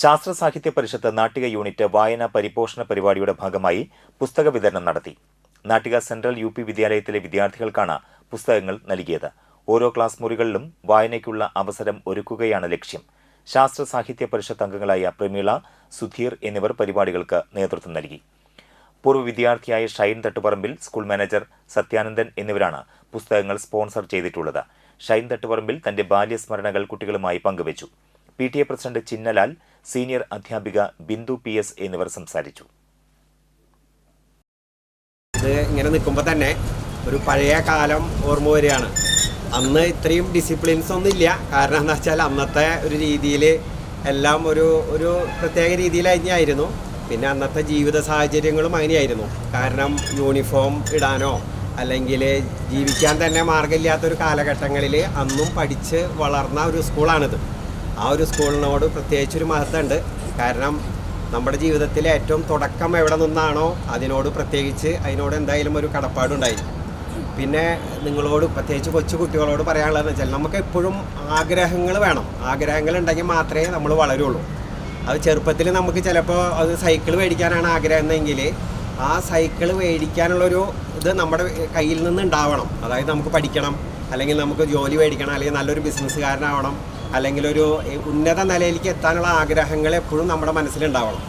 ശാസ്ത്ര സാഹിത്യ പരിഷത്ത് നാട്ടിക യൂണിറ്റ് വായന പരിപോഷണ പരിപാടിയുടെ ഭാഗമായി പുസ്തക വിതരണം നടത്തി. നാട്ടിക സെൻട്രൽ യു പി വിദ്യാലയത്തിലെ വിദ്യാർത്ഥികൾക്കാണ് പുസ്തകങ്ങൾ നൽകിയത്. ഓരോ ക്ലാസ് മുറികളിലും വായനയ്ക്കുള്ള അവസരം ഒരുക്കുകയാണ് ലക്ഷ്യം. ശാസ്ത്ര സാഹിത്യ പരിഷത്ത് അംഗങ്ങളായ പ്രമീള സുധീർ എന്നിവർ പരിപാടികൾക്ക് നേതൃത്വം നൽകി. പൂർവ വിദ്യാർത്ഥിയായ ഷൈൻ തട്ടുപറമ്പിൽ സ്കൂൾ മാനേജർ സത്യാനന്ദൻ എന്നിവരാണ് പുസ്തകങ്ങൾ സ്പോൺസർ ചെയ്തിട്ടുള്ളത്. ഷൈൻ തട്ടുപറമ്പിൽ തന്റെ ബാല്യസ്മരണകൾ കുട്ടികളുമായി പങ്കുവച്ചു. P T A president Chinnalal senior അധ്യാപിക ബിന്ദു പി എസ് എന്നിവർ സംസാരിച്ചു. ഇങ്ങനെ നിൽക്കുമ്പോൾ തന്നെ ഒരു പഴയ കാലം ഓർമ്മ വരികയാണ്. അന്ന് ഇത്രയും ഡിസിപ്ലിൻസ് ഒന്നും ഇല്ല. കാരണം എന്താ വെച്ചാൽ അന്നത്തെ ഒരു രീതിയിൽ എല്ലാം ഒരു ഒരു പ്രത്യേക രീതിയിലായിരുന്നു പിന്നെ അന്നത്തെ ജീവിത സാഹചര്യങ്ങളും അങ്ങനെയായിരുന്നു. കാരണം യൂണിഫോം ഇടാനോ അല്ലെങ്കിൽ ജീവിക്കാൻ തന്നെ മാർഗമില്ലാത്തൊരു കാലഘട്ടങ്ങളിൽ അന്നും പഠിച്ച് വളർന്ന ഒരു സ്കൂളാണിത് ആ ഒരു സ്കൂളിനോട് പ്രത്യേകിച്ചൊരു മഹത്വമുണ്ട്. കാരണം നമ്മുടെ ജീവിതത്തിലെ ഏറ്റവും തുടക്കം എവിടെ നിന്നാണോ അതിനോട് പ്രത്യേകിച്ച് അതിനോട് എന്തായാലും ഒരു കടപ്പാടുണ്ടായിരിക്കും. പിന്നെ നിങ്ങളോട് പ്രത്യേകിച്ച് കൊച്ചു കുട്ടികളോട് പറയാനുള്ളതെന്ന് വെച്ചാൽ നമുക്ക് എപ്പോഴും ആഗ്രഹങ്ങൾ വേണം. ആഗ്രഹങ്ങൾ ഉണ്ടെങ്കിൽ മാത്രമേ നമ്മൾ വളരുള്ളൂ. അത് ചെറുപ്പത്തിൽ നമുക്ക് ചിലപ്പോൾ അത് സൈക്കിൾ മേടിക്കാനാണ് ആഗ്രഹം എങ്കിൽ ആ സൈക്കിൾ മേടിക്കാനുള്ളൊരു ഇത് നമ്മുടെ കയ്യിൽ നിന്ന് ഉണ്ടാവണം. അതായത് നമുക്ക് പഠിക്കണം അല്ലെങ്കിൽ നമുക്ക് ജോലി മേടിക്കണം അല്ലെങ്കിൽ നല്ലൊരു ബിസിനസ്സുകാരനാവണം അല്ലെങ്കിൽ ഒരു ഉന്നത നിലയിലേക്ക് എത്താനുള്ള ആഗ്രഹങ്ങൾ എപ്പോഴും നമ്മുടെ മനസ്സിലുണ്ടാവണം.